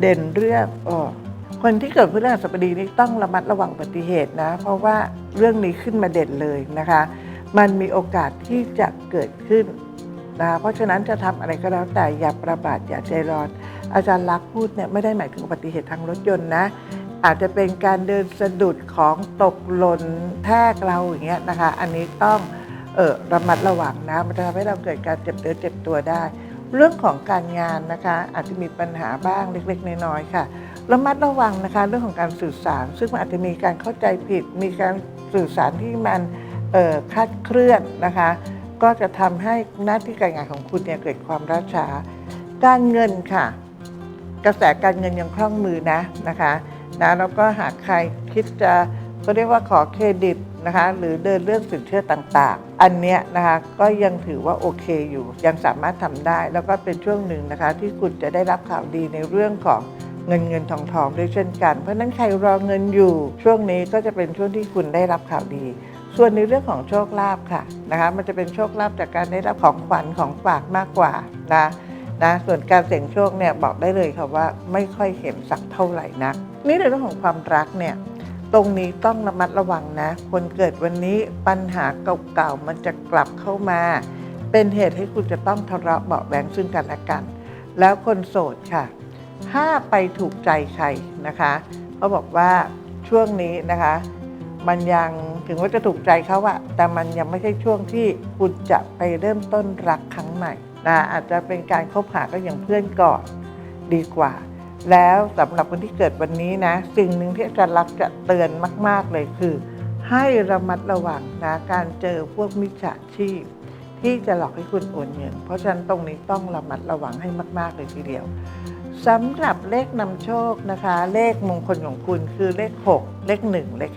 เด่นเรื่องออคนที่เกิดพฤหัสบดีนี่ต้องระมัดระวังอุบัติเหตุนะ เพราะว่าเรื่องนี้ขึ้นมาเด่นเลยนะคะ มันมีโอกาสที่จะเกิดขึ้นนะเพราะฉะนั้นจะทำอะไรก็แล้วแต่อย่าประบาทอย่าใจร้อน อาจารย์ลักษ์พูดเนี่ยไม่ได้หมายถึงอุบัติเหตุทางรถยนต์นะ อาจจะเป็นการเดินสะดุดของตกหล่นแทกเราอย่างเงี้ยนะคะ อันนี้ต้องเออระมัดระวังนะมันจะทำให้เราเกิดการเจ็บเนื้อเจ็บตัวได้ เรื่องของการงานนะคะอาจจะมีปัญหาบ้างเล็กๆ น้อยๆค่ะระมัดระวังนะคะเรื่องของการสื่อสาร ซึ่งมันอาจจะมีการเข้าใจผิด มีการสื่อสารที่มันคลาดเคลื่อนนะคะ ก็จะทำให้หน้าที่การงานของคุณเนี่ยเกิดความล่าช้าการเงินค่ะ กระแสการเงินยังคล่องมือนะนะคะนะแล้วก็หากใครคิดจะ ก็เรียกว่าขอเครดิตนะคะหรือเดินเรื่องสินเชื่อต่างๆ อันเนี้ยนะคะก็ยังถือว่าโอเคอยู่ ยังสามารถทำได้ แล้วก็เป็นช่วงหนึ่งนะคะ ที่คุณจะได้รับข่าวดีในเรื่องของเงินเงินทองทองด้วยเช่นกัน เพราะฉะนั้นใครรอเงินอยู่ ช่วงนี้ก็จะเป็นช่วงที่คุณได้รับข่าวดี ส่วนในเรื่องของโชคลาภค่ะนะคะมันจะเป็นโชคลาภจากการได้รับของขวัญของฝากมากกว่านะนะส่วนการเสี่ยงโชคเนี่ยบอกได้เลยค่ะว่าไม่ค่อยเห็นสักเท่าไหร่นักนี่ในเรื่องของความรักเนี่ย ตรงนี้ต้องระมัดระวังนะ คนเกิดวันนี้ปัญหาเก่าๆมันจะกลับเข้ามา เป็นเหตุให้คุณจะต้องทะเลาะเบาะแว้งซึ่งกันและกัน แล้วคนโสดค่ะ ถ้าไปถูกใจใครนะคะเขาบอกว่าช่วงนี้นะคะ มันยังถึงว่าจะถูกใจเขาอะแต่มันยังไม่ใช่ช่วงที่คุณจะไปเริ่มต้นรักครั้งใหม่นะอาจจะเป็นการคบหาก็อย่างเพื่อนก่อนดีกว่า แล้วสำหรับคนที่เกิดวันนี้นะสิ่งหนึ่งที่อาจารย์รักจะเตือนมาก ๆ เลยคือ ให้ระมัดระวังนะการเจอพวกมิจฉาชีพ ที่จะหลอกให้คุณโอนเงิน เพราะฉะนั้นตรงนี้ต้องระมัดระวังให้มาก ๆ เลยทีเดียวสำหรับเลขนำโชคนะคะ เลขมงคลของคุณคือเลข 6 เลข 1 เลข